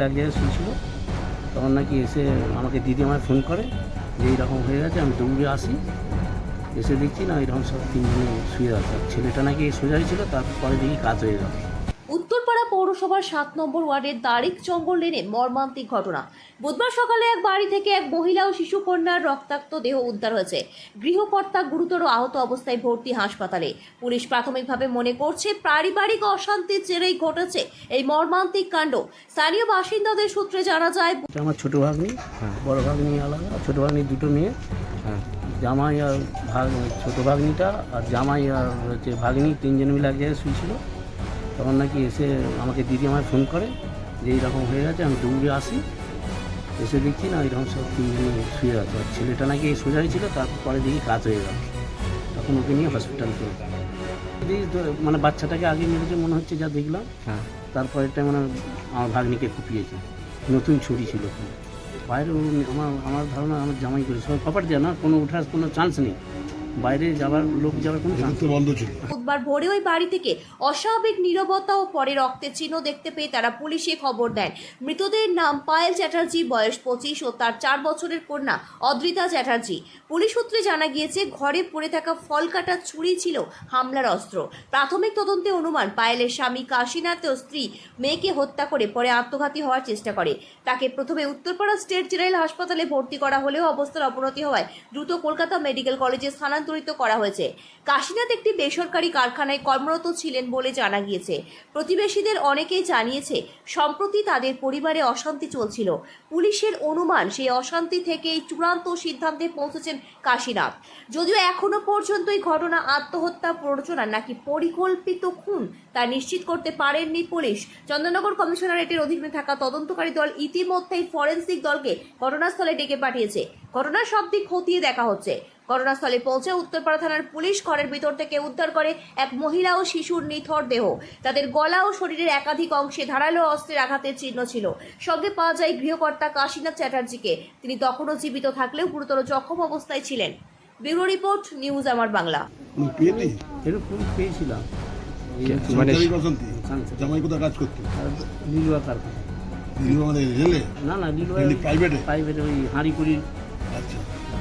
মিলে এক জায়গায় শুনছিল। তখন নাকি এসে আমাকে দিদি আমায় ফোন করে যে এইরকম হয়ে গেছে, আমি দৌড়ে আসি। এসে দেখছি না এরকম সব তিনজনে শুয়ে আছে। ছেলেটা নাকি সোজা ছিল, তারপরে দেখি কাজ হয়ে গেল। উত্তরপাড়া পৌরসভার সাত নম্বর ওয়ার্ডের দারিক জঙ্গল লেনে মর্মান্তিক ঘটনা। বুধবার সকালে এক বাড়ি থেকে এক মহিলা ও শিশু কন্যার রক্তাক্ত দেহ উদ্ধার হয়েছে। গৃহকর্তা গুরুতর আহত অবস্থায় ভর্তি হাসপাতালে। পুলিশ প্রাথমিকভাবে মনে করছে পারিবারিক অশান্তির জেরেই ঘটেছে এই মর্মান্তিক কাণ্ড। স্থানীয় বাসিন্দাদের সূত্রে জানা যায় আমার ছোটো ভাগ্নি বড় ভাগ্নি আলাদা ছোটো ভাগ্নি দুটো মেয়ে। জামাই আর ভাগ ছোটো ভাগ্নিটা আর জামাই আর হচ্ছে ভাগ্নি তিনজন মিলে এক জায়গায় শুয়েছিল। তখন নাকি এসে আমাকে দিদি আমায় ফোন করে যে এইরকম হয়ে গেছে আমি দৌড়ে আসি। এসে দেখছি না এরকম সব তিনজনে শুয়ে আছে। আর ছেলেটা নাকি সোজাই ছিল তারপরে দেখি কাজ হয়ে গেল। তখন ওকে নিয়ে হসপিটাল করে দেখি মানে বাচ্চাটাকে আগে মেরেছে মনে হচ্ছে যা দেখলাম। হ্যাঁ। তারপরেরটা মানে আমার ভাগ্নিকে কুপিয়েছে। নতুন ছুরি ছিল। বাইরে আমার আমার ধারণা আমার জামাই করে সব কপার দেয় না কোনো ওঠার কোনো চান্স নেই। বাইরে যাওয়ার লোক যাওয়ার কোনো বন্ধ ছিল। বুধবার ভোরে ওই বাড়ি থেকে অস্বাভাবিক নীরবতা ও পরে রক্তের চিহ্ন দেখতে পেয়ে তারা পুলিশে খবর দেন। মৃতদের নাম পায়েল চ্যাটার্জি বয়স পঁচিশ ও তার চার বছরের কন্যা অদ্রিতা চ্যাটার্জি। পুলিশ সূত্রে জানা গিয়েছে ঘরে পড়ে থাকা ফল কাটা ছুরি ছিল হামলার অস্ত্র। প্রাথমিক তদন্তে অনুমান পায়েলের স্বামী কাশীনাথ ও স্ত্রী মেয়েকে হত্যা করে পরে আত্মঘাতী হওয়ার চেষ্টা করে। তাকে প্রথমে উত্তরপাড়া স্টেট জেনারেল হাসপাতালে ভর্তি করা হলেও অবস্থার অবনতি হওয়ায় দ্রুত কলকাতা মেডিকেল কলেজে স্থানান্তরিত করা হয়েছে। কাশীনাথ একটি বেসরকারি কারখানায় কর্মরত ছিলেন বলে জানা গিয়েছে। প্রতিবেশীদের অনেকেই জানিয়েছে, সম্প্রতি তাদের পরিবারে অশান্তি চলছিল। পুলিশের অনুমান, সেই অশান্তি থেকেই চূড়ান্ত সিদ্ধান্তে পৌঁছেছেন কাশীনাথ। যদিও এখনও পর্যন্ত এই ঘটনা আত্মহত্যা প্ররোচনা নাকি পরিকল্পিত খুন তা নিশ্চিত করতে পারেননি পুলিশ। চন্দননগর কমিশনারেটের অধীনে থাকা তদন্তকারী দল ইতিমধ্যেই ফরেন্সিক দলকে ঘটনাস্থলে ডেকে পাঠিয়েছে। ঘটনার সব দিক খতিয়ে দেখা হচ্ছে। ঘটনাস্থলে পৌঁছে উত্তরপাড়া থানার পুলিশ ঘরের ভিতর থেকে উদ্ধার করে এক মহিলা ও শিশুর নিথর দেহ। তাদের গলা ও শরীরের একাধিক অংশে ধারালো অস্ত্রের আঘাতের চিহ্ন ছিল। সঙ্গে পাওয়া যায় গৃহকর্তা কাশীনাথ চ্যাটার্জিকে। তিনি তখনও জীবিত থাকলেও গুরুতর জখম অবস্থায় ছিলেন। ব্যুরো রিপোর্ট নিউজ আমার বাংলা। এরকম পেয়েছিলাম। মানে। জামাই কোথায় কাজ করতো? কারখানা রেলে? না না প্রাইভেটে প্রাইভেটে ওই হাঁড়িকুড়ি আচ্ছা।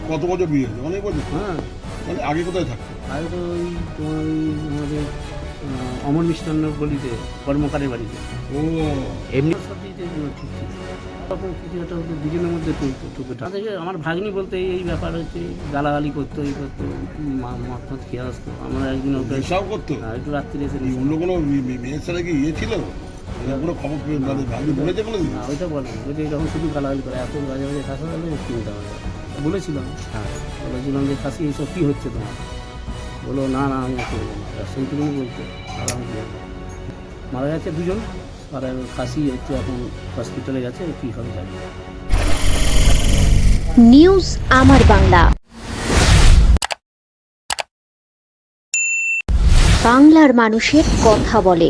কত বছর বিয়ে হয়েছে? অনেক বছর। হ্যাঁ। মানে আগে কোথায় থাকতো? আগে তো ওই তোমার ওই আমাদের অমর মিষ্টান্ন গলিতে কর্মকারের বাড়িতে। ও। এমনি সব ঠিক ছিল। তখন কিছু একটা হতো দুজনের মধ্যে চলতো টুকে তাদেরকে আমার ভাগ্নি বলতে এই ব্যাপার হচ্ছে গালাগালি করতো এই করতো মা- মদ মদ খেয়ে আসতো। আমরা একদিন ওকে নেশাও করতো? হ্যাঁ, একটু রাত্রে এসে অন্য কোনো মেয়ের সাথে কি ইয়ে ছিল? কোনো খবর পেয়ে ভাবি বলেছে কোনো না ওইটা বলে ওইটা এরকম শুধু গালাগালি করে। এত বাজে বাজে খাসা গেলে চিন্তা হবে? বলেছিলাম হ্যাঁ। বলেছিলাম যে কাশি এইসব কী হচ্ছে তোমার? বলো না না আমি করব না। সেইটুকুনি বলতো আর আমি মারা গেছে দুজন। আর খাসি হচ্ছে এখন হসপিটালে গেছে কী হবে জানি নিউজ আমার বাংলা। বাংলার মানুষের কথা বলে।